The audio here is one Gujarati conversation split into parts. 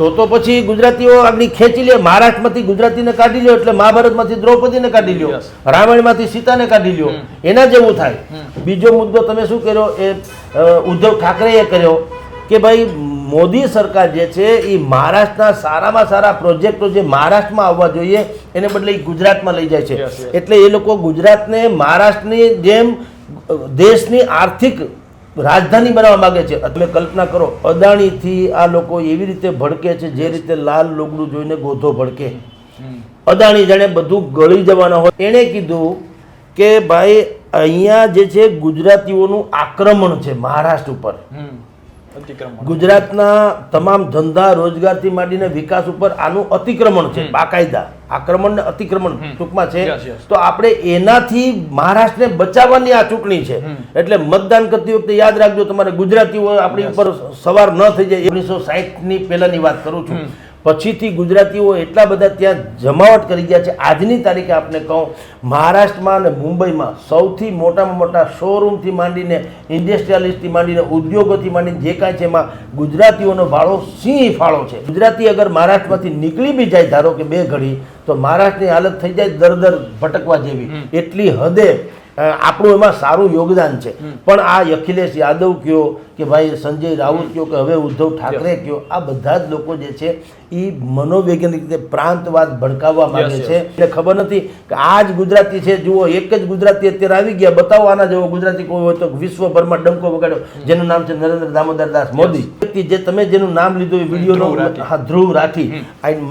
તો તો પછી ગુજરાતીઓ આગળ ખેંચી લે મહારાષ્ટ્રમાંથી ગુજરાતીને કાઢી લ્યો એટલે મહાભારતમાંથી દ્રૌપદીને કાઢી લ્યો રામાયણમાંથી સીતાને કાઢી લ્યો. એના જેવું થાય. બીજો મુદ્દો તમે શું કર્યો? એ ઉદ્ધવ ઠાકરેએ કર્યો કે ભાઈ મોદી સરકાર જે છે એ મહારાષ્ટ્રના સારામાં સારા પ્રોજેક્ટો જે મહારાષ્ટ્રમાં આવવા જોઈએ એને બદલે ગુજરાતમાં લઈ જાય છે. એટલે એ લોકો ગુજરાતને મહારાષ્ટ્રની જેમ દેશની આર્થિક રાજધાની બનાવવા માગે છે. તમે કલ્પના કરો અદાણીથી આ લોકો એવી રીતે ભડકે છે જે રીતે લાલ લુગડું જોઈને ગોધો ભડકે. અદાણી જાણે બધું ગળી જવાના હોય. એણે કીધું કે ભાઈ અહીંયા જે છે ગુજરાતીઓનું આક્રમણ છે મહારાષ્ટ્ર ઉપર. ગુજરાતના તમામ ધંધા રોજગારથી માંડીને વિકાસ ઉપર આનું અતિક્રમણ છે બાકાયદા. આક્રમણ ને અતિક્રમણ ટૂંકમાં છે. તો આપણે એનાથી મહારાષ્ટ્રને બચાવવાની આ ચૂંટણી છે. એટલે મતદાન કરતી વખતે યાદ રાખજો તમારે ગુજરાતીઓ આપણી ઉપર સવાર ન થઈ જાય. ઓગણીસો ની પહેલાની વાત કરું છું. પછીથી ગુજરાતીઓ એટલા બધા ત્યાં જમાવટ કરી ગયા છે. આજની તારીખે આપને કહું મહારાષ્ટ્રમાં અને મુંબઈમાં સૌથી મોટામાં મોટા શોરૂમથી માંડીને ઇન્ડસ્ટ્રીયાલિસ્ટથી માંડીને ઉદ્યોગોથી માંડીને જે કાંઈ છે એમાં ગુજરાતીઓનો ફાળો સિંહ ફાળો છે. ગુજરાતી અગર મહારાષ્ટ્રમાંથી નીકળી બી જાય ધારો કે બે ઘડી તો મહારાષ્ટ્રની હાલત થઈ જાય દર દર ભટકવા જેવી. એટલી હદે આપણું એમાં સારું યોગદાન છે. પણ આ અખિલેશ યાદવ કયો કે ભાઈ સંજય રાઉત કયો કે હવે ઉદ્ધવ ઠાકરે કયો આ બધા જ લોકો જે છે એ મનોવૈજ્ઞાનિક રીતે પ્રાંતવાદ ભડકાવવા માંગે છે. એટલે ખબર નથી કે આ જ ગુજરાતી છે જુઓ એક જ ગુજરાતી અત્યારે આવી ગયા. બતાવો આના જેવો ગુજરાતી કોઈ હોય તો વિશ્વભરમાં ડંકો વગાડ્યો. જેનું નામ છે નરેન્દ્ર દામોદર દાસ મોદી. વ્યક્તિ જે તમે જેનું નામ લીધું એ ધ્રુવ વીડિયો રાઠી. ધ્રુવ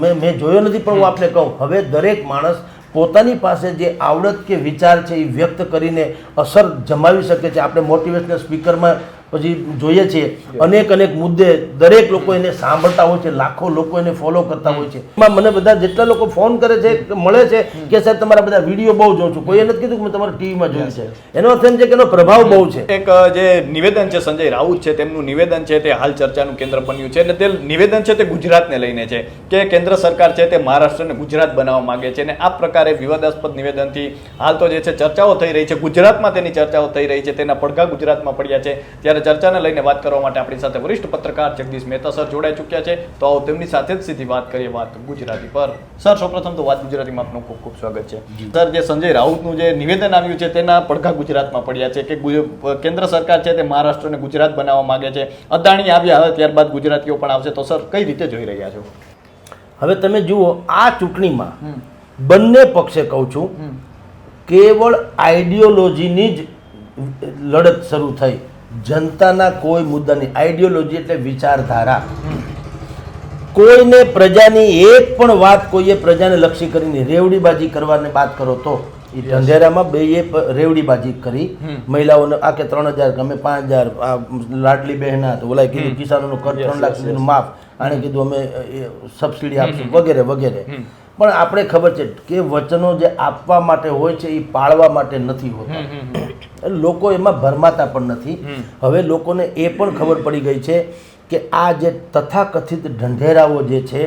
મેં મેં જોયો નથી પણ હું આપને કહું હવે દરેક માણસ પોતાની પાસે જે આવડત કે વિચાર છે એ વ્યક્ત કરીને અસર જમાવી શકે છે. આપણે મોટિવેશનલ સ્પીકરમાં પછી જોઈએ છીએ અનેક અનેક મુદ્દે દરેક લોકો એને સાંભળતા હોય છે લાખો લોકો એને ફોલો કરતા હોય છે. એમાં મને બધા જેટલા લોકો ફોન કરે છે મળે છે કે સાહેબ તમારા બધા વીડિયો બહુ જોઉં છું. કોઈએ નથી કીધું કે મેં તમારા ટીવીમાં જોયું છે. એનો અર્થ એમ છે કે એનો પ્રભાવ બહુ છે. એક જે નિવેદન છે સંજય રાઉત છે તેમનું નિવેદન છે તે હાલ ચર્ચાનું કેન્દ્ર બન્યું છે. અને તે નિવેદન છે તે ગુજરાતને લઈને છે કે કેન્દ્ર સરકાર છે તે મહારાષ્ટ્રને ગુજરાત બનાવવા માંગે છે. અને આ પ્રકારે વિવાદાસ્પદ નિવેદનથી હાલ તો જે છે ચર્ચાઓ થઈ રહી છે. ગુજરાતમાં તેની ચર્ચાઓ થઈ રહી છે. તેના પડઘા ગુજરાતમાં પડ્યા છે. ત્યારે ચર્ચાને લઈને વાત કરવા માટે આપણી સાથે વરિષ્ઠ પત્રકાર જગદીશ મહેતા સર જોડાઈ ચૂક્યા છે. તો આવો તેમની સાથે જ સીધી વાત કરીએ વાત ગુજરાતી પર. સર સૌપ્રથમ તો વાત ગુજરાતીમાં આપનું ખૂબ ખૂબ સ્વાગત છે. સર જે સંજય રાઉતનું જે નિવેદન આવ્યું છે તેના પડઘા ગુજરાતમાં પડ્યા છે કે કેન્દ્ર સરકાર છે તે મહારાષ્ટ્રને ગુજરાત બનાવવા માગે છે. અદાણી આવ્યા હવે ત્યારબાદ ગુજરાતીઓ પણ આવશે. તો સર કઈ રીતે જોઈ રહ્યા છો? હવે તમે જુઓ આ ચૂંટણીમાં બંને પક્ષે કહું છું કેવળ આઈડિયોલોજીની જ લડત શરૂ થઈ. જનતાના કોઈ મુદ્દાની આઈડિયોલોજી એટલે વિચારધારા. કોઈને પ્રજાની એક પણ વાત કોઈએ પ્રજાને લક્ષી કરીને રેવડીબાજી કરવાને વાત કરો તો એ અંધેરામાં બેએ રેવડીબાજી કરી. મહિલાઓને આ કે ત્રણ હજાર ગમે પાંચ હજાર આ લાડલી બહેના તો ઓલાએ કીધું કિસાનોનું કર ત્રણ લાખ સુધીનું માફ. આણે કીધું અમે સબસિડી આપશું વગેરે વગેરે. પણ આપણે ખબર છે કે વચનો જે આપવા માટે હોય છે એ પાળવા માટે નથી હોતા. લોકો એમાં ભરમાતા પણ નથી. હવે લોકોને એ પણ ખબર પડી ગઈ છે કે આ જે તથાકથિત ઢંઢેરાઓ જે છે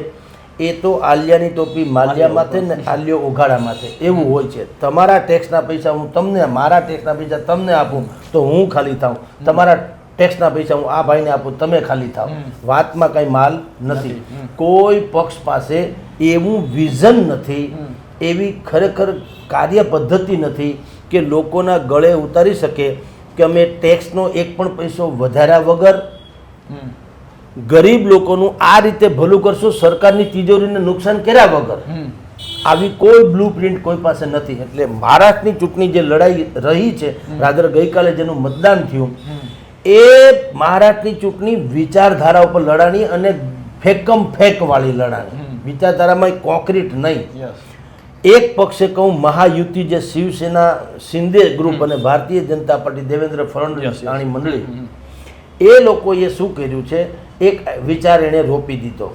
એ તો આલિયાની ટોપી માલિયા માથે ને આલિયો ઉઘાડા માથે એવું હોય છે. તમારા ટેક્સના પૈસા હું તમને મારા ટેક્સના પૈસા તમને આપું તો હું ખાલી થાઉં. તમારા ટેક્સના પૈસા હું આ ભાઈને આપું તમે ખાલી થાવ વાતમાં કંઈ માલ નથી. કોઈ પક્ષ પાસે એવું વિઝન નથી એવી ખરેખર કાર્ય પદ્ધતિ નથી કે લોકોના ગળે ઉતારી શકે કે અમે ટેક્સનો એક પણ પૈસો વધાર્યા વગર ગરીબ લોકોનું આ રીતે ભલું કરશું સરકારની તિજોરીને નુકસાન કર્યા વગર. આવી કોઈ બ્લુ પ્રિન્ટ કોઈ પાસે નથી. એટલે મહારાષ્ટ્રની ચૂંટણી જે લડાઈ રહી છે રાદર ગઈકાલે જેનું મતદાન થયું એ મહારાષ્ટ્રની ચૂંટણી વિચારધારા ઉપર લડાણી અને ફેકમ ફેંકવાળી લડાણી. વિચારધારામાં કોન્ક્રીટ નહીં. એક પક્ષે કહું મહાયુતિ જે શિવસેના શિંદે ગ્રુપ અને ભારતીય જનતા પાર્ટી દેવેન્દ્ર ફડણવીસ રાણી મંડળી. એ લોકોએ શું કર્યું છે? એક વિચાર એણે રોપી દીધો.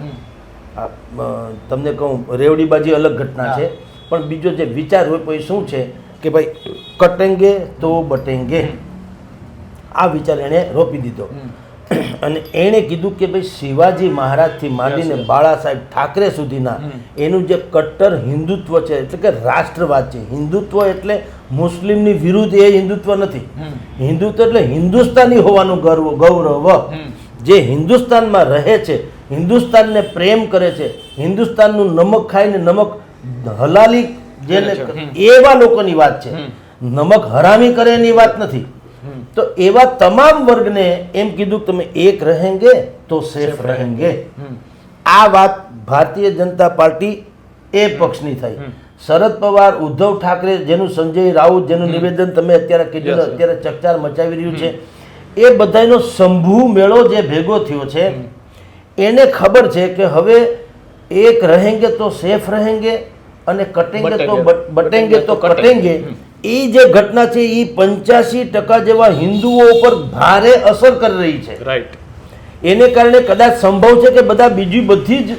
તમને કહું રેવડીબાજી અલગ ઘટના છે. પણ બીજો જે વિચાર રોપ્યો એ શું છે? કે ભાઈ કટેંગે તો બટેંગે. આ વિચાર એણે રોપી દીધો. અને એણે કીધું કે ભાઈ શિવાજી મહારાજથી માંડીને બાળા સાહેબ ઠાકરે સુધીના એનું જે કટ્ટર હિન્દુત્વ છે એટલે કે રાષ્ટ્રવાદ છે. હિન્દુત્વ એટલે મુસ્લિમની વિરુદ્ધ એ હિન્દુત્વ નથી. હિન્દુત્વ એટલે હિન્દુસ્તાની હોવાનું ગર્વ ગૌરવ. જે હિન્દુસ્તાનમાં રહે છે હિન્દુસ્તાનને પ્રેમ કરે છે હિન્દુસ્તાનનું નમક ખાઈને નમક હલાલી જેને એવા લોકોની વાત છે. નમક હરામી કરે એની વાત નથી. તો એવા તમામ વર્ગને એમ કીધું તમે એક રહેંગે તો સેફ રહેંગે. આ વાત ભારતીય જનતા પાર્ટી એ પક્ષની થઈ. શરદ પવાર ઉદ્ધવ ઠાકરે જેનું સંજય રાઉત જેનું નિવેદન તમે અત્યારે કીધું. અત્યારે ચકચાર મચાવી રહ્યું છે. એ બધાનો સંભૂ મેળો જે ભેગો થયો છે એને ખબર છે કે હવે એક રહેંગે તો સેફ રહેંગે અને કટેંગે તો બટેંગે. તો કટેંગે. એ જે ઘટના છે એ પંચ્યાસી ટકા જેવા હિન્દુઓ ઉપર ભારે અસર કરી રહી છે. રાઈટ એને કારણે કદાચ સંભવ છે કે બધા બીજી બધી જ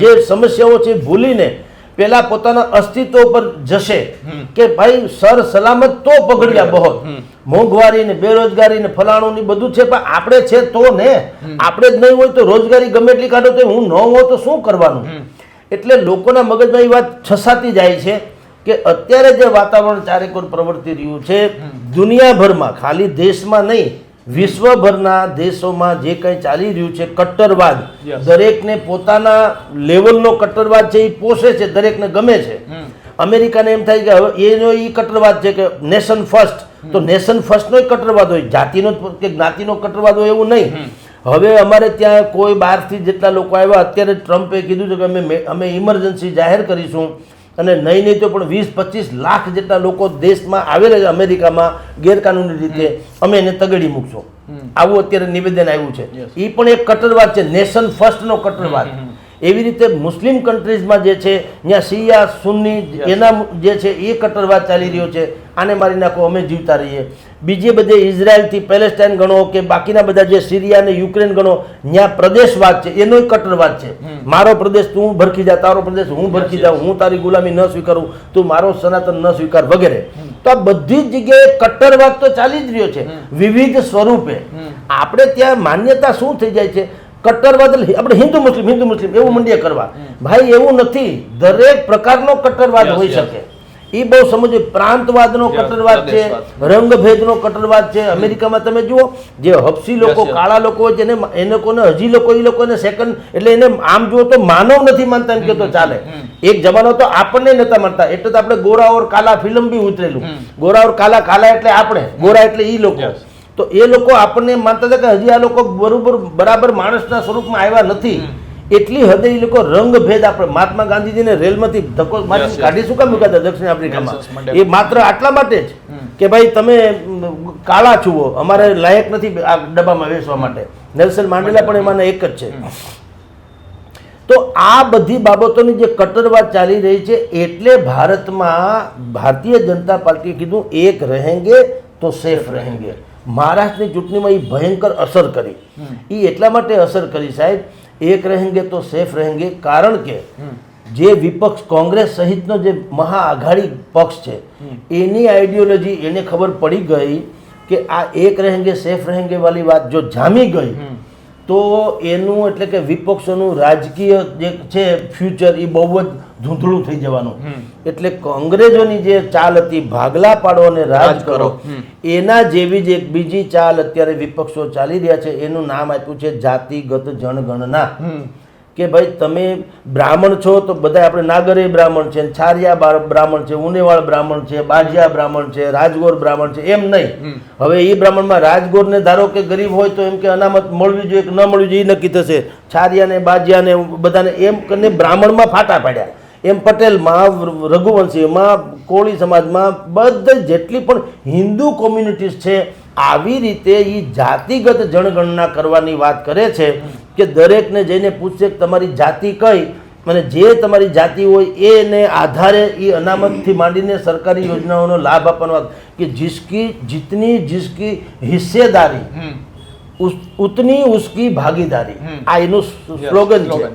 જે સમસ્યાઓ છે ભૂલીને પેલા પોતાના અસ્તિત્વ પર જશે કે ભાઈ સર સલામત તો પગડ્યા બહોત. મોંઘવારી ને બેરોજગારી ને ફલાણું ને બધું છે પણ આપણે છે તો ને. આપણે જ નહીં હોય તો રોજગારી ગમે એટલી કાઢો તો હું ન હોઉં તો શું કરવાનું? એટલે લોકોના મગજમાં એ વાત છસાતી જાય છે. કે અત્યારે જે વાતાવરણ ચારેકોર પ્રવર્તી રહ્યું છે દુનિયાભરમાં ખાલી દેશમાં નહીં વિશ્વભરના દેશોમાં જે કંઈ ચાલી રહ્યું છે કટ્ટરવાદ દરેકને પોતાના લેવલનો કટ્ટરવાદ છે એ પોષે છે દરેકને ગમે છે. અમેરિકાને એમ થાય કે હવે એનો એ કટ્ટરવાદ છે કે નેશન ફર્સ્ટ તો નેશન ફર્સ્ટનો કટ્ટરવાદ હોય જાતિનો કે જ્ઞાતિનો કટ્ટરવાદ હોય એવું નહીં. હવે અમારે ત્યાં કોઈ બહારથી જેટલા લોકો આવ્યા અત્યારે ટ્રમ્પે કીધું છે કે અમે અમે ઇમરજન્સી જાહેર કરીશું અને નહીં નહીં તો પણ વીસ પચીસ લાખ જેટલા લોકો દેશમાં આવેલા છે અમેરિકામાં ગેરકાનૂની રીતે અમે એને તગડી મૂકશો. આવું અત્યારે નિવેદન આવ્યું છે. એ પણ એક કટ્ટરવાદ છે નેશન ફર્સ્ટનો કટ્ટરવાદ એવી રીતે મુસ્લિમ કન્ટ્રીઝમાં જે છે ત્યાં શિયા સુન્ની એના જે છે એ કટ્ટરવાદ ચાલી રહ્યો છે. આને મારી નાખો અમે જીવતા રહીએ. બીજે બધે ઇઝરાયલથી પેલેસ્ટાઇન ગણો કે બાકીના બધા જે સિરિયા અને યુક્રેન ગણો ત્યાં પ્રદેશવાદ છે. એનો કટ્ટરવાદ છે. મારો પ્રદેશ તું ભરખી જા તારો પ્રદેશ હું ભરખી જાઉં હું તારી ગુલામી ન સ્વીકારું તું મારો સનાતન ન સ્વીકાર વગેરે. તો આ બધી જ જગ્યાએ કટ્ટરવાદ તો ચાલી જ રહ્યો છે. વિવિધ સ્વરૂપે. આપણે ત્યાં માન્યતા શું થઈ જાય છે? કટ્ટરવાદ એટલે આપણે હિન્દુ મુસ્લિમ હિન્દુ મુસ્લિમ એવું મંડ્ય કરવા. ભાઈ એવું નથી. દરેક પ્રકારનો કટ્ટરવાદ હોઈ શકે. એ બહુ સમજો પ્રાંતવાદનો કટ્ટરવાદ છે રંગભેદનો કટ્ટરવાદ છે. અમેરિકામાં તમે જુઓ જે હપસી લોકો. કાળા લોકો હોય છે એને એ લોકોને હજી લોકો એ લોકોને સેકન્ડ એટલે એને આમ જુઓ તો માનવ નથી માનતા એમ કે તો ચાલે. એક જમાનો તો આપણને નતા માનતા. એટલે તો આપણે ગોરા ઓર કાલા ફિલ્મ બી ઉતરેલું. ગોરા ઓર કાલા કાલા એટલે આપણે. ગોરા એટલે એ લોકો. તો એ લોકો આપણને માનતા હતા કે હજી આ લોકો બરોબર બરાબર માણસના સ્વરૂપમાં આવ્યા નથી. એટલી હદે એ લોકો રંગભેદ આપણે મહાત્મા ગાંધીજીને રેલમાંથી ધક્કો મારી. કાઢી શું કામ મૂક્યા હતા દક્ષિણ આફ્રિકામાં? એ માત્ર આટલા માટે જ કે ભાઈ તમે કાળા છુઓ અમારે લાયક નથી આ ડબ્બામાં વેચવા માટે. નેલ્સન માંડેલા પણ એમાંના એક જ છે. તો આ બધી બાબતોની જે કટ્ટરવાદ ચાલી રહી છે એટલે ભારતમાં ભારતીય જનતા પાર્ટીએ કીધું એક રહેંગે તો સેફ રહેંગે. મહારાષ્ટ્રની ચૂંટણીમાં એ ભયંકર અસર કરી. એ એટલા માટે અસર કરી સાહેબ એક રહેંગે તો સેફ રહેંગે કારણ કે જે વિપક્ષ કોંગ્રેસ સહિતનો જે મહાઆઘાડી પક્ષ છે એની આઈડિયોલોજી એને ખબર પડી ગઈ કે આ એક રહેંગે સેફ રહેંગે વાળી વાત જો જામી ગઈ તો એનું એટલે કે વિપક્ષોનું રાજકીય જે છે ફ્યુચર એ બહુ જ ધૂંધળું થઈ જવાનું. એટલે અંગ્રેજોની જે ચાલ હતી ભાગલા પાડો અને રાજ. કરો. એના જેવી જ એક બીજી ચાલ અત્યારે વિપક્ષો ચાલી રહ્યા છે. એનું નામ આપ્યું છે જાતિગત જનગણના. કે ભાઈ તમે બ્રાહ્મણ છો તો બધા આપણે નાગરે બ્રાહ્મણ છે છારિયા બ્રાહ્મણ છે ઉનેવાળ બ્રાહ્મણ છે બાજિયા બ્રાહ્મણ છે રાજગોર બ્રાહ્મણ છે એમ નહીં. હવે એ બ્રાહ્મણમાં રાજગોરને ધારો કે ગરીબ હોય તો એમ કે અનામત મળવી જોઈએ કે ન મળવી જોઈએ એ નક્કી થશે. છારિયાને બાજિયાને બધાને એમ કરીને બ્રાહ્મણમાં ફાટા પાડ્યા. એમ પટેલમાં રઘુવંશીમાં કોળી સમાજમાં બધા જેટલી પણ હિન્દુ કોમ્યુનિટીઝ છે આવી રીતે એ જાતિગત જનગણના કરવાની વાત કરે છે. કે દરેકને જઈને પૂછશે કે તમારી જાતિ કઈ અને જે તમારી જાતિ હોય એને આધારે એ અનામતથી માંડીને સરકારી યોજનાઓનો લાભ આપવાનો કે જિસકી જીતની જિસકી હિસ્સેદારી ઉતની ઉસકી ભાગીદારી. આ એનું સ્લોગન છે.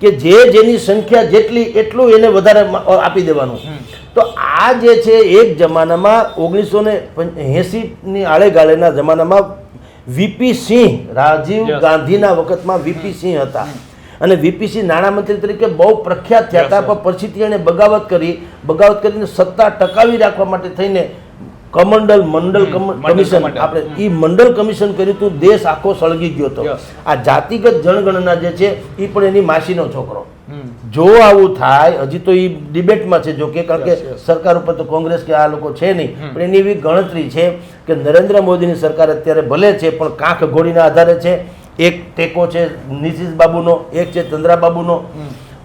કે જે જેની સંખ્યા જેટલી એટલું એને વધારે આપી દેવાનું. તો આ જે છે એક જમાનામાં ઓગણીસો ને એંસીની આળેગાળેના જમાનામાં વીપી સિંહ રાજીવ. ગાંધીના વખતમાં વીપી સિંહ હતા. અને વીપી સિંહ નાણામંત્રી તરીકે બહુ પ્રખ્યાત થયા હતા પણ પછીથી એણે બગાવત કરી બગાવત કરીને સત્તા ટકાવી રાખવા માટે થઈને કમંડલ મંડલ કમ- કમિશન આપણે ઈ મંડળ કમિશન કર્યું હતું દેશ આખો સળગી ગયો હતો. આ જાતિગત જનગણના જે છે એ પણ એની માસીનો છોકરો. જો આવું થાય હજી તો એ ડિબેટમાં છે જો કે કારણ કે સરકાર ઉપર તો કોંગ્રેસ કે આ લોકો છે નહીં. પણ એની એવી ગણતરી છે કે નરેન્દ્ર મોદીની સરકાર અત્યારે ભલે છે પણ કાંખ ઘોડીના આધારે છે. એક ટેકો છે નીતિશ બાબુનો એક છે ચંદ્રાબાબુનો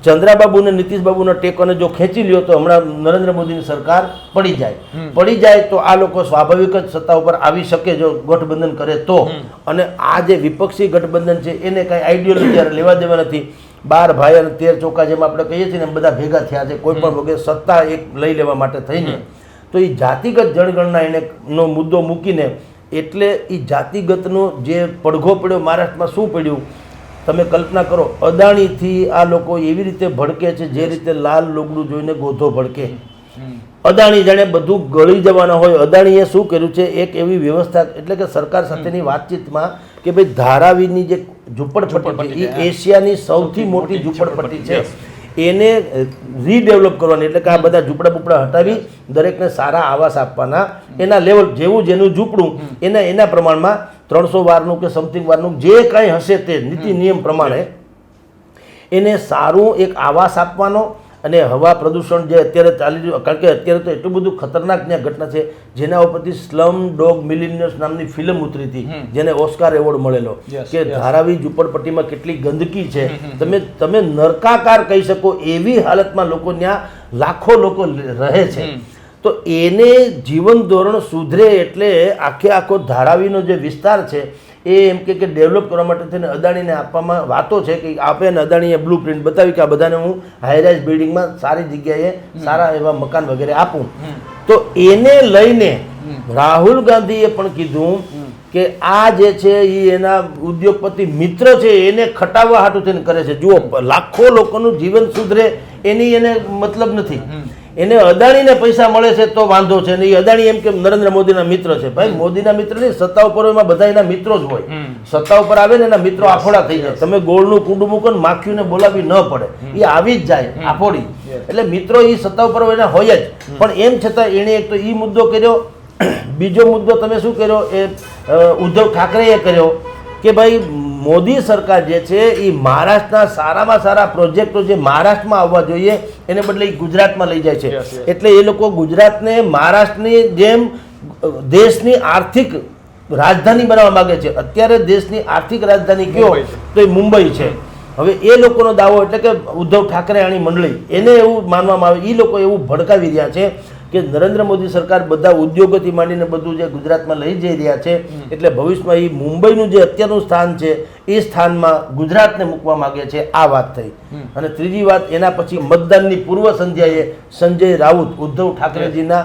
ચંદ્રાબાબુ ને નીતિશ ટેકોને જો ખેંચી લ્યો તો હમણાં નરેન્દ્ર મોદીની સરકાર પડી જાય. પડી જાય તો આ લોકો સ્વાભાવિક જ સત્તા ઉપર આવી શકે જો ગઠબંધન કરે તો. અને આ જે વિપક્ષી ગઠબંધન છે એને કાંઈ આઈડિયોલોજી લેવા દેવા નથી. બાર ભાઈ અને તેર ચોકા જેમ આપણે કહીએ છીએ ને બધા ભેગા થયા છે કોઈ પણ વગેરે સત્તા એક લઈ લેવા માટે થઈને તો એ જાતિગત જનગણના એને નો મુદ્દો મૂકીને એટલે એ જાતિગતનો જે પડઘો પડ્યો મહારાષ્ટ્રમાં શું પડ્યું? તમે કલ્પના કરો અદાણીથી આ લોકો એવી રીતે ભડકે છે જે રીતે લાલ લોગડું જોઈને ગોધો ભડકે. અદાણી જાણે બધું ગળી જવાના હોય. અદાણીએ શું કર્યું છે? એક એવી વ્યવસ્થા એટલે કે સરકાર સાથેની વાતચીતમાં કે ભાઈ ધારાવીની જે ઝૂંપડપટ્ટી એ એશિયાની સૌથી મોટી ઝૂંપડપટ્ટી છે. એને રીડેવલપ કરવાની એટલે કે આ બધા ઝૂંપડા બુપડા હટાવી દરેકને સારા આવાસ આપવાના એના લેવલ જેવું જેનું ઝૂંપડું એના એના પ્રમાણમાં ત્રણસો વારનું કે સમથિંગ વારનું જે કાંઈ હશે તે નીતિ નિયમ પ્રમાણે એને સારું એક આવાસ આપવાનો અને હવા પ્રદૂષણ જે અત્યારે ચાલી રહ્યું કારણ કે અત્યારે તો એટલું બધું ખતરનાક ત્યાં ઘટના છે જેના ઉપરથી સ્લમ ડોગ મિલિનિયર્સ નામની ફિલ્મ ઉતરી હતી જેને ઓસ્કાર એવોર્ડ મળેલો. કે ધારાવી ઝુંપડપટ્ટીમાં કેટલી ગંદકી છે. તમે તમે નરકાકાર કહી શકો એવી હાલતમાં લોકો ત્યાં લાખો લોકો રહે છે. તો એને જીવન ધોરણ સુધરે એટલે આખે આખો ધારાવીનો જે વિસ્તાર છે એ એમ કે ડેવલપ કરવા માટે થઈને અદાણીને આપવામાં વાતો છે કે આપે અને અદાણીએ બ્લુ પ્રિન્ટ બતાવી કે આ બધાને હું હાઈરાઇઝ બિલ્ડિંગમાં સારી જગ્યાએ સારા એવા મકાન વગેરે આપું. તો એને લઈને રાહુલ ગાંધીએ પણ કીધું કે આ જે છે એ એના ઉદ્યોગપતિ મિત્ર છે એને ખટાવવા હાટું થઈને કરે છે. જુઓ લાખો લોકોનું જીવન સુધરે એની એને મતલબ નથી. એને અદાણીને પૈસા મળે છે તો વાંધો છે. ને એ અદાણી એમ કે નરેન્દ્ર મોદીના મિત્ર છે. ભાઈ મોદીના મિત્ર નહીં સત્તા ઉપર એમાં બધા એના મિત્રો જ હોય. સત્તા ઉપર આવે ને એના મિત્રો આફોડા થઈ જાય. તમે ગોળનું કુંડું મૂકો ને માખીઓને બોલાવી ન પડે. એ આવી જ જાય આફોડી. એટલે મિત્રો એ સત્તા ઉપર એના હોય જ. પણ એમ છતાં એણે એક તો એ મુદ્દો કર્યો. બીજો મુદ્દો તમે શું કર્યો? એ ઉદ્ધવ ઠાકરેએ કર્યો. કે ભાઈ મોદી સરકાર જે છે એ મહારાષ્ટ્રના સારામાં સારા પ્રોજેક્ટો જે મહારાષ્ટ્રમાં આવવા જોઈએ એને બદલે ગુજરાતમાં લઈ જાય છે. એટલે એ લોકો ગુજરાતને મહારાષ્ટ્રની જેમ દેશની આર્થિક રાજધાની બનાવવા માગે છે. અત્યારે દેશની આર્થિક રાજધાની કયો તો એ મુંબઈ છે. હવે એ લોકોનો દાવો એટલે કે ઉદ્ધવ ઠાકરે આની મંડળી એને એવું માનવામાં આવે એ લોકો એવું ભડકાવી રહ્યા છે. કે નરેન્દ્ર મોદી સરકાર બધા ઉદ્યોગોથી માંડીને બધું જે ગુજરાતમાં લઈ જઈ રહ્યા છે એટલે ભવિષ્યમાં એ મુંબઈનું જે અત્યારનું સ્થાન છે એ સ્થાનમાં ગુજરાતને મૂકવા માંગે છે આ વાત થઈ. અને ત્રીજી વાત એના પછી મતદાનની પૂર્વ સંધ્યાએ સંજય રાઉત ઉદ્ધવ ઠાકરેજીના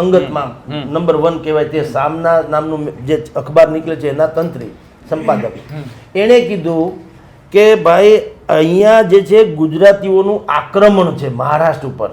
અંગતમાં નંબર વન કહેવાય તે સામના નામનું જે અખબાર નીકળે છે એના તંત્રી સંપાદક. એણે કીધું કે ભાઈ અહીંયા જે છે ગુજરાતીઓનું આક્રમણ છે મહારાષ્ટ્ર ઉપર.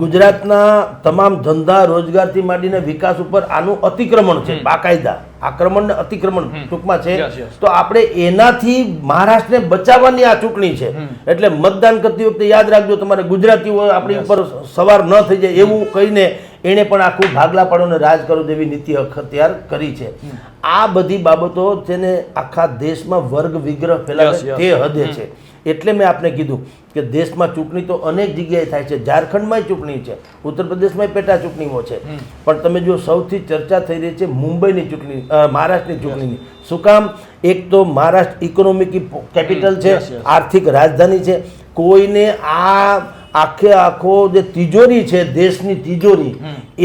ગુજરાતના તમામ ધંધા રોજગારથી માંડીને વિકાસ ઉપર આનું અતિક્રમણ છે બાકાયદા. આક્રમણ ને અતિક્રમણ ટૂંકમાં છે. તો આપણે એનાથી મહારાષ્ટ્રને બચાવવાની આ ચૂંટણી છે. એટલે મતદાન કરતી વખતે યાદ રાખજો તમારે ગુજરાતીઓ આપણી ઉપર સવાર ન થઈ જાય એવું કહીને એણે પણ આખું ભાગલા પાડોને રાજ કરો જેવી નીતિ અખત્યાર કરી છે. આ બધી બાબતો તેને આખા દેશમાં વર્ગ વિગ્રહ ફેલાવે. તે હદે છે. એટલે મેં આપને કીધું કે દેશમાં ચૂંટણી તો અનેક જગ્યાએ થાય છે. ઝારખંડમાંય ચૂંટણી છે. ઉત્તર પ્રદેશમાંય પેટા ચૂંટણીઓ છે. પણ તમે જો સૌથી ચર્ચા થઈ રહી છે મુંબઈની ચૂંટણી મહારાષ્ટ્રની ચૂંટણીની. શું કામ? એક તો મહારાષ્ટ્ર ઇકોનોમિક કેપિટલ છે. આર્થિક રાજધાની છે. કોઈને આ આખે આખો જે તિજોરી છે દેશની તિજોરી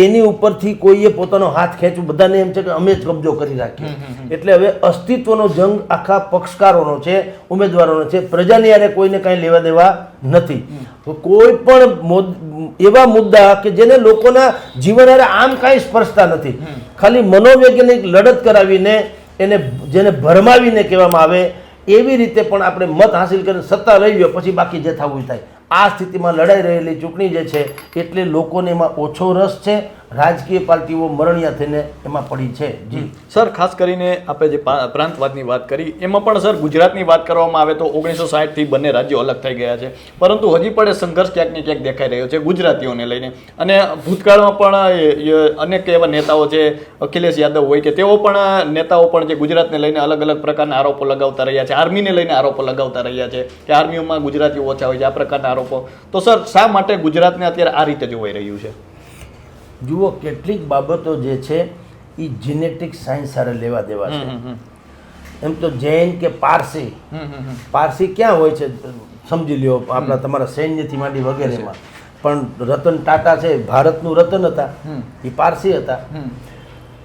એની ઉપરથી કોઈએ પોતાનો હાથ ખેંચવું બધાને એમ છે કે અમે જ કબજો કરી રાખ્યો એટલે હવે અસ્તિત્વનો જંગ આખા પક્ષકારોનો છે ઉમેદવારોનો છે. પ્રજાની યારે કોઈને કાંઈ લેવા દેવા નથી. કોઈ પણ એવા મુદ્દા કે જેને લોકોના જીવન અરે આમ કાંઈ સ્પર્શતા નથી. ખાલી મનોવૈજ્ઞાનિક લડત કરાવીને એને જેને ભરમાવીને કહેવામાં આવે એવી રીતે પણ આપણે મત હાંસિલ કરીને સત્તા રહી ગયો પછી બાકી જે થવું થાય. આ સ્થિતિમાં લડાઈ રહેલી ચૂંટણી જે છે એટલે લોકોને એમાં ઓછો રસ છે. રાજકીય પાર્ટીઓ મરણિયા થઈને એમાં પડી છે. જી. સર, ખાસ કરીને આપણે જે પ્રાંતવાદની વાત કરી, એમાં પણ સર ગુજરાતની વાત કરવામાં આવે તો ઓગણીસો સાઠથી બંને રાજ્યો અલગ થઈ ગયા છે. પરંતુ હજી પણ એ સંઘર્ષ ક્યાંક ને ક્યાંક દેખાઈ રહ્યો છે ગુજરાતીઓને લઈને. અને ભૂતકાળમાં પણ અનેક એવા નેતાઓ છે, અખિલેશ યાદવ હોય કે તેઓ પણ નેતાઓ પણ જે ગુજરાતને લઈને અલગ અલગ પ્રકારના આરોપો લગાવતા રહ્યા છે, આર્મીને લઈને આરોપો લગાવતા રહ્યા છે કે આર્મીઓમાં ગુજરાતીઓ ઓછા હોય છે, આ પ્રકારના આરોપો. તો સર, શા માટે ગુજરાતને અત્યારે આ રીતે જોવાઈ રહ્યું છે? જુઓ કેટલીક બાબતો જે છે એ જીનેટિક સાયન્સ સાથે લેવા દેવા છે. એમ તો જૈન કે પારસી. પારસી ક્યાં હોય છે સમજી લ્યો આપણા તમારા સૈન્યથી માંડી વગેરેમાં. પણ રતન ટાટા છે ભારતનું રતન હતા. એ પારસી હતા.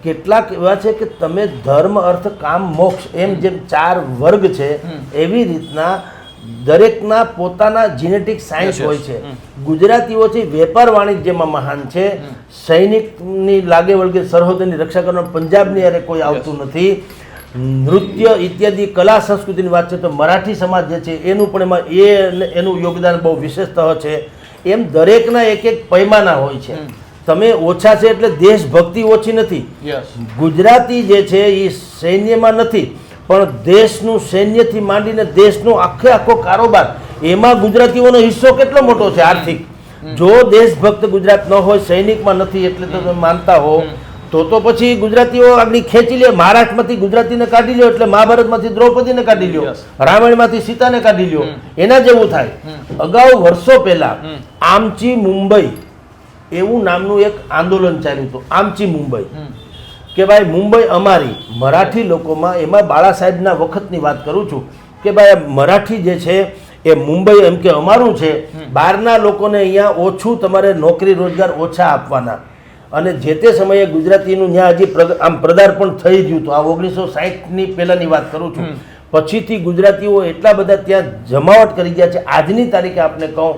કેટલાક એવા છે કે તમે ધર્મ અર્થ કામ મોક્ષ એમ જેમ ચાર વર્ગ છે એવી રીતના દરેકના પોતાના જીનેટિક સાયન્સ. હોય છે. ગુજરાતીઓ છે વેપાર વાણિજ્યમાં મહાન છે. સૈનિકની લાગે વળગે સરહદની રક્ષા કરવા પંજાબની અરે કોઈ આવતું નથી. નૃત્ય ઇત્યાદિ કલા સંસ્કૃતિની વાત છે તો મરાઠી સમાજ જે છે એનું પણ એમાં એ એનું યોગદાન બહુ વિશેષતઃ છે. એમ દરેકના એક એક પૈમાના હોય છે. તમે ઓછા છે એટલે દેશભક્તિ ઓછી નથી. ગુજરાતી જે છે એ સૈન્યમાં નથી. પણ દેશનું સૈન્યથી માંડીને દેશનો આખે આખો કારોબાર એમાં ગુજરાતીઓનો હિસ્સો કેટલો મોટો છે આર્થિક? જો દેશભક્ત ગુજરાત ન હોય સૈનિકમાં નથી એટલે તો તમે માનતા હો. તો તો પછી ગુજરાતીઓ આગળ ખેંચી લે મહારાષ્ટ્રમાંથી ગુજરાતીને કાઢી લ્યો એટલે મહાભારતમાંથી દ્રૌપદીને કાઢી લ્યો. રામાયણમાંથી સીતાને કાઢી લ્યો. એના જેવું થાય. અગાઉ વર્ષો પહેલા આમચી મુંબઈ એવું નામનું એક આંદોલન ચાલ્યું હતું. આમચી મુંબઈ. કે ભાઈ મુંબઈ અમારી મરાઠી લોકોમાં એમાં બાળા સાહેબના વખતની વાત કરું છું કે ભાઈ મરાઠી જે છે એ મુંબઈ એમ કે અમારું છે બહારના લોકોને અહીંયા ઓછું તમારે નોકરી રોજગાર ઓછા આપવાના. અને જે તે સમયે ગુજરાતીનું ત્યાં હજી આમ પ્રદાર્પણ થઈ ગયું હતું. આ ઓગણીસો સાહીઠની પહેલાંની વાત કરું છું. પછીથી ગુજરાતીઓ એટલા બધા ત્યાં જમાવટ કરી ગયા છે. આજની તારીખે આપને કહું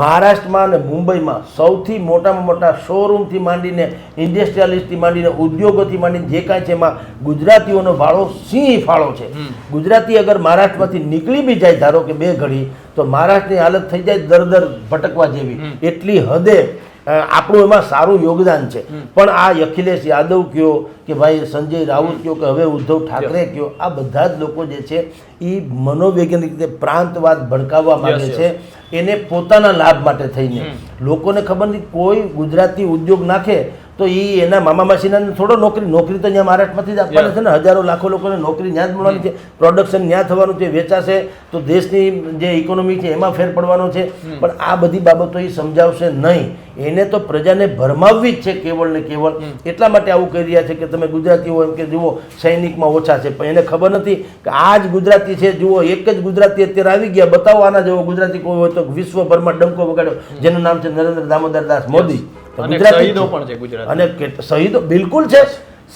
મહારાષ્ટ્રમાં અને મુંબઈમાં સૌથી મોટામાં મોટા શોરૂમથી માંડીને ઇન્ડસ્ટ્રીયાલિસ્ટથી માંડીને ઉદ્યોગોથી માંડીને જે કાંઈ છે એમાં ગુજરાતીઓનો ફાળો સિંહ ફાળો છે. ગુજરાતી અગર મહારાષ્ટ્રમાંથી નીકળી બી જાય ધારો કે બે ઘડી તો મહારાષ્ટ્રની હાલત થઈ જાય દર દર ભટકવા જેવી. એટલી હદે આપણું એમાં સારું યોગદાન છે. પણ આ અખિલેશ યાદવ કયો કે ભાઈ સંજય રાઉત કયો કે હવે ઉદ્ધવ ઠાકરે કયો આ બધા જ લોકો જે છે એ મનોવૈજ્ઞાનિક રીતે પ્રાંતવાદ ભડકાવવા માંગે છે. એને પોતાના લાભ માટે થઈને. લોકોને ખબર નથી કોઈ ગુજરાતી ઉદ્યોગ નાખે તો એ એના મામા માસીના થોડો નોકરી નોકરી તો અહીંયા મહારાષ્ટ્રમાંથી જ આપવાની છે ને. હજારો લાખો લોકોને નોકરી ત્યાં જ મળવાની છે. પ્રોડક્શન ત્યાં થવાનું છે વેચાશે તો દેશની જે ઇકોનોમી છે એમાં ફેર પડવાનો છે. પણ આ બધી બાબતો એ સમજાવશે નહીં. એને તો પ્રજાને ભરમાવવી જ છે કેવળ ને કેવળ. એટલા માટે આવું કહી રહ્યા છે કે તમે ગુજરાતીઓ એમ કે જુઓ સૈનિકમાં ઓછા છે. પણ એને ખબર નથી કે આ જ ગુજરાતી છે. જુઓ એક જ ગુજરાતી અત્યારે આવી ગયા. બતાવો આના જેવો ગુજરાતી કોઈ હોય તો વિશ્વભરમાં ડંકો વગાડ્યો. જેનું નામ છે નરેન્દ્ર દામોદર દાસ મોદી. શહીદો પણ છે ગુજરાત અને શહીદો બિલકુલ છે.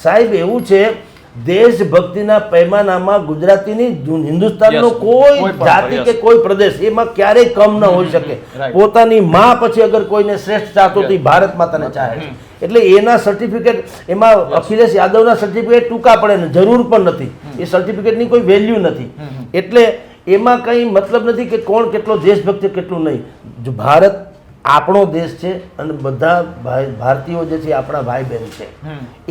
સાહેબ એવું છે દેશભક્તિના પૈમાનામાં ગુજરાતીની હિન્દુસ્તાનનો કોઈ કોઈ જાતિ કે કોઈ પ્રદેશ એમાં ક્યારેય કમ ન હોઈ શકે. પોતાની માં પછી અગર કોઈને શ્રેષ્ઠ ચાહતો તો ભારત માતાને ચાહે છે. એટલે એના સર્ટિફિકેટ એમાં અખિલેશ યાદવના સર્ટિફિકેટ ટૂંકા પડે ને જરૂર પણ નથી. એ સર્ટિફિકેટની કોઈ વેલ્યુ નથી. એટલે એમાં કંઈ મતલબ નથી કે કોણ કેટલો દેશભક્તિ કેટલું નહીં. ભારત આપણો દેશ છે અને બધા ભાઈ ભારતીયો જે છે આપણા ભાઈ બહેન છે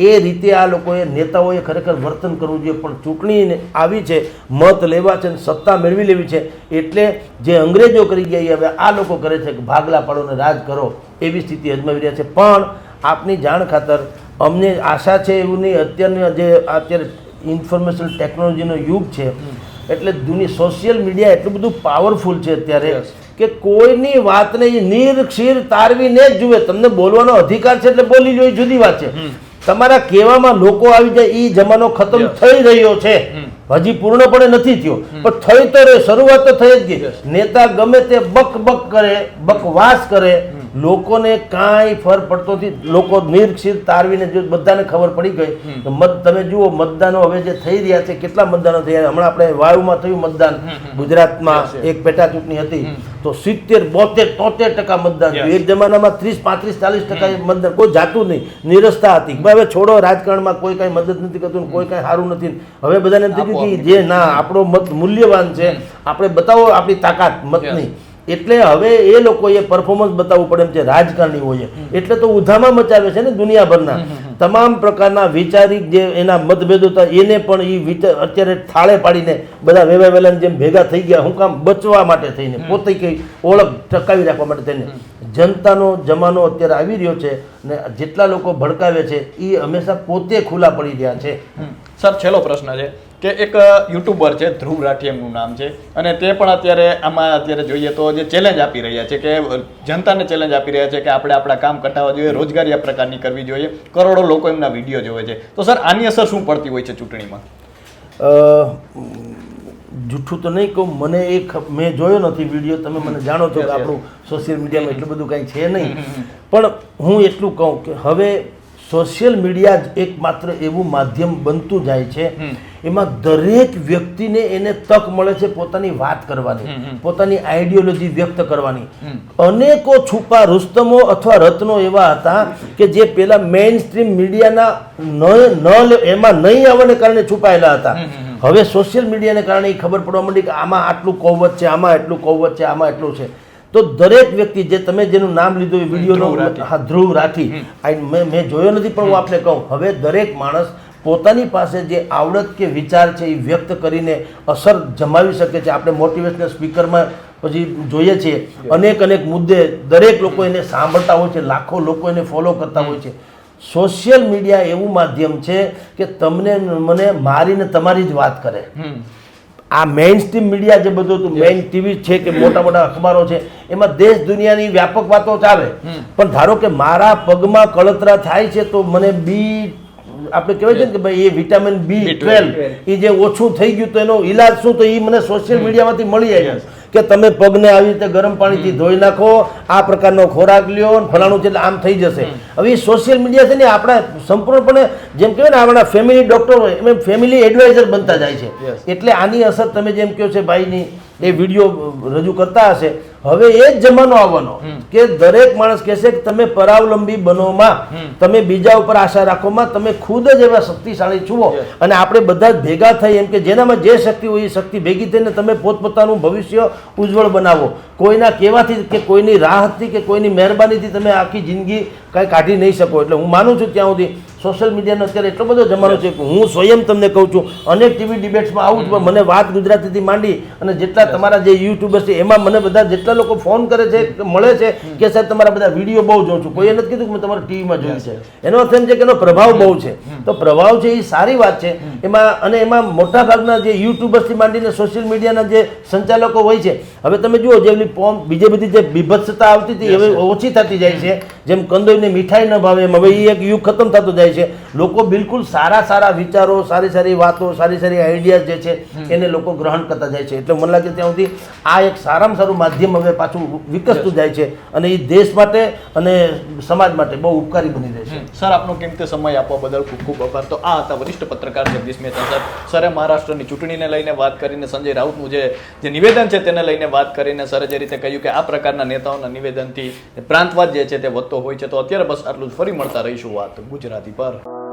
એ રીતે આ લોકોએ નેતાઓએ ખરેખર વર્તન કરવું જોઈએ પણ ચૂંટણી આવી છે મત લેવા છે અને સત્તા મેળવી લેવી છે એટલે જે અંગ્રેજો કરી ગયા હવે આ લોકો કરે છે કે ભાગલા પાડો ને રાજ કરો એવી સ્થિતિ અજમાવી રહ્યા છે. પણ આપની જાણ ખાતર અમને આશા છે એવું નહીં અત્યારની જે અત્યારે ઇન્ફોર્મેશન ટેકનોલોજીનો યુગ છે એટલે દુનિયા સોશિયલ મીડિયા એટલું બધું પાવરફુલ છે અત્યારે. કે કોઈની વાતને નીર ક્ષીર તારવીને જ જુએ. તમને બોલવાનો અધિકાર છે એટલે બોલી લો એ જુદી વાત છે. તમારા કહેવામાં લોકો આવી જાય એ જમાનો ખતમ થઈ રહ્યો છે. હજી પૂર્ણપણે નથી થયો. પણ થઈ તો રહે શરૂઆત તો થઈ જ ગઈ. નેતા ગમે તે બક બક કરે બકવાસ કરે લોકોને કાંઈ ફર પડતો નથી. લોકો નિર્ક્ષિર તારવીને જો બધાને ખબર પડી ગઈ તો મત તમે જુઓ મતદાનો હવે જે થઈ રહ્યા છે કેટલા મતદાનો થયા? હમણાં આપણે વાયુમાં થયું મતદાન ગુજરાતમાં. એક પેટા ચૂંટણી હતી તો સિત્તેર બોતેર તોતેર ટકા મતદાન થયું. એક જમાનામાં ત્રીસ પાંત્રીસ ચાલીસ ટકા મતદાન કોઈ જાતું નહીં. નિરસ્તા હતી. હવે છોડો રાજકારણમાં કોઈ કાંઈ મદદ નથી કરતું કોઈ કાંઈ સારું નથી. હવે બધાને એમ થઈ ગયું કે જે ના આપણો મત મૂલ્યવાન છે. આપણે બતાવો આપણી તાકાત મતની. એટલે હવે એ લોકોએ પરફોર્મન્સ બતાવવું પડે એમ છે રાજકારણીઓએ એટલે તો ઉધામાં મચાવે છે ને દુનિયાભરના. તમામ પ્રકારના વિચારિક જે એના મતભેદો હતા એને પણ એ વિચાર અત્યારે થાળે પાડીને બધા વેવા વેલાની જેમ ભેગા થઈ ગયા હું કામ બચવા માટે થઈને પોતે કંઈ ઓળખ ટકાવી રાખવા માટે થઈને. જનતાનો જમાનો અત્યારે આવી રહ્યો છે ને જેટલા લોકો ભડકાવે છે એ હંમેશા પોતે ખુલ્લા પડી રહ્યા છે. સર છેલ્લો પ્રશ્ન છે. કે એક યુટ્યુબર છે ધ્રુવ રાઠી એમનું નામ છે. અને તે પણ અત્યારે આમાં અત્યારે જોઈએ તો જે ચેલેન્જ આપી રહ્યા છે કે જનતાને ચેલેન્જ આપી રહ્યા છે કે આપણે આપણા કામ કટાવવા જોઈએ રોજગારી આ પ્રકારની કરવી જોઈએ. કરોડો લોકો એમના વીડિયો જોવે છે. તો સર આની અસર શું પડતી હોય છે ચૂંટણીમાં? જૂઠું તો નહીં કહું મને એક મેં જોયો નથી વીડિયો તમે મને જાણો છો કે આપણું સોશિયલ મીડિયામાં એટલું બધું કાંઈ છે નહીં. પણ હું એટલું કહું કે હવે સોશિયલ મીડિયા જ એકમાત્ર એવું માધ્યમ બનતું જાય છે. એમાં દરેક વ્યક્તિને એને તક મળે છે પોતાની વાત કરવાની પોતાની આઈડિયોલોજી વ્યક્ત કરવાની. અનેકો છુપા રુસ્તમો અથવા રત્નો એવા હતા કે જે પેલા મેઇન સ્ટ્રીમ મીડિયાના ન એમાં નહીં આવવાને કારણે છુપાયેલા હતા. હવે સોશિયલ મીડિયાને કારણે એ ખબર પડવા માંડી કે આમાં આટલું કૌવત છે આમાં એટલું કૌવત છે આમાં એટલું છે. તો દરેક વ્યક્તિ જે તમે જેનું નામ લીધું એ ધ્રુવ વિડીયોનો. હા ધ્રુવ રાઠી. મેં મેં જોયો નથી પણ હું આપને કહું હવે દરેક માણસ પોતાની પાસે જે આવડત કે વિચાર છે એ વ્યક્ત કરીને અસર જમાવી શકે છે. આપણે મોટિવેશનલ સ્પીકરમાં પછી જોઈએ છીએ અનેક અનેક મુદ્દે દરેક લોકો એને સાંભળતા હોય છે લાખો લોકો એને ફોલો કરતા હોય છે. સોશિયલ મીડિયા એવું માધ્યમ છે કે તમને મને મારીને તમારી જ વાત કરે. આ મેઇન સ્ટ્રીમ મીડિયા જે બધું હતું મેઇન ટીવી છે કે મોટા મોટા અખબારો છે એમાં દેશ દુનિયાની વ્યાપક વાતો ચાલે. પણ ધારો કે મારા પગમાં કળતરા થાય છે તો મને બી આપણે કહેવાય છે ને કે ભાઈ એ વિટામિન બી ટ્વેલ્વ એ જે ઓછું થઈ ગયું તો એનો ઈલાજ શું? તો એ મને સોશિયલ મીડિયામાંથી મળી જાય કે તમે પગને આવી રીતે ગરમ પાણીથી ધોઈ નાખો આ પ્રકારનો ખોરાક લ્યો ફલાણું છે એટલે આમ થઈ જશે. હવે એ સોશિયલ મીડિયા છે ને આપણા સંપૂર્ણપણે જેમ કહેવાય ને આપણા ફેમિલી ડૉક્ટર હોય એમ ફેમિલી એડવાઇઝર બનતા જાય છે. એટલે આની અસર તમે જેમ કહો છે ભાઈની એ વીડિયો રજૂ કરતા હશે. હવે એ જ જમાનો આવવાનો કે દરેક માણસ કહેશે કે તમે પરાવલંબી બનોમાં તમે બીજા ઉપર આશા રાખોમાં તમે ખુદ જ એવા શક્તિશાળી છુઓ અને આપણે બધા જ ભેગા થઈ એમ કે જેનામાં જે શક્તિ હોય એ શક્તિ ભેગી થઈને તમે પોતપોતાનું ભવિષ્ય ઉજ્જવળ બનાવો. કોઈના કહેવાથી કે કોઈની રાહતથી કે કોઈની મહેરબાનીથી તમે આખી જિંદગી કાંઈ કાઢી નહીં શકો. એટલે હું માનું છું ત્યાં સુધી સોશિયલ મીડિયાનો અત્યારે એટલો બધો જમાનો છે કે હું સ્વયં તમને કહું છું અનેક ટીવી ડિબેટ્સમાં આવું પણ મને વાત ગુજરાતીથી માંડી અને જેટલા તમારા જે યુટ્યુબર્સ છે એમાં મને બધા જેટલા લોકો ફોન કરે છે મળે છે કે સાહેબ તમારા બધા વીડિયો બહુ જોઉં છું. કોઈએ નથી કીધું કે મેં તમારા ટીવીમાં જોયું છે. એનો અર્થ એમ છે કે એનો પ્રભાવ બહુ છે. તો પ્રભાવ છે એ સારી વાત છે. એમાં અને એમાં મોટા ભાગના જે યુટ્યુબર્સથી માંડીને સોશિયલ મીડિયાના જે સંચાલકો હોય છે હવે તમે જુઓ જેમની ફોર્મ બીજી બધી જે બીભત્સતા આવતી હતી હવે ઓછી થતી જાય છે. જેમ કંદોઈને મીઠાઈ ન ભાવે એમ હવે એ એક યુગ ખતમ થતો જાય છે. લોકો બિલકુલ સારા સારા વિચારો સારી સારી વાતો સારી સારી આઈડિયા જે છે એને લોકો ગ્રહણ કરતા જાય છે. એટલે મને લાગે ત્યાં સુધી આ એક સારામાં સારું માધ્યમ હવે પાછું વિકસતું જાય છે અને એ દેશ માટે અને સમાજ માટે બહુ ઉપકારી બની રહે છે. સર આપનો કિંમતી સમય આપવા બદલ ખૂબ ખૂબ આભાર. તો આ હતા વરિષ્ઠ પત્રકાર જગદીશ મહેતા સર. સરે મહારાષ્ટ્રની ચૂંટણીને લઈને વાત કરીને સંજય રાઉતનું જે જે નિવેદન છે તેને લઈને વાત કરીને સરે જે રીતે કહ્યું કે આ પ્રકારના નેતાઓના નિવેદનથી પ્રાંતવાદ જે છે તે વધતો હોય છે. તો અત્યારે બસ આટલું જ. ફરી મળતા રહીશું વાત ગુજરાતી पर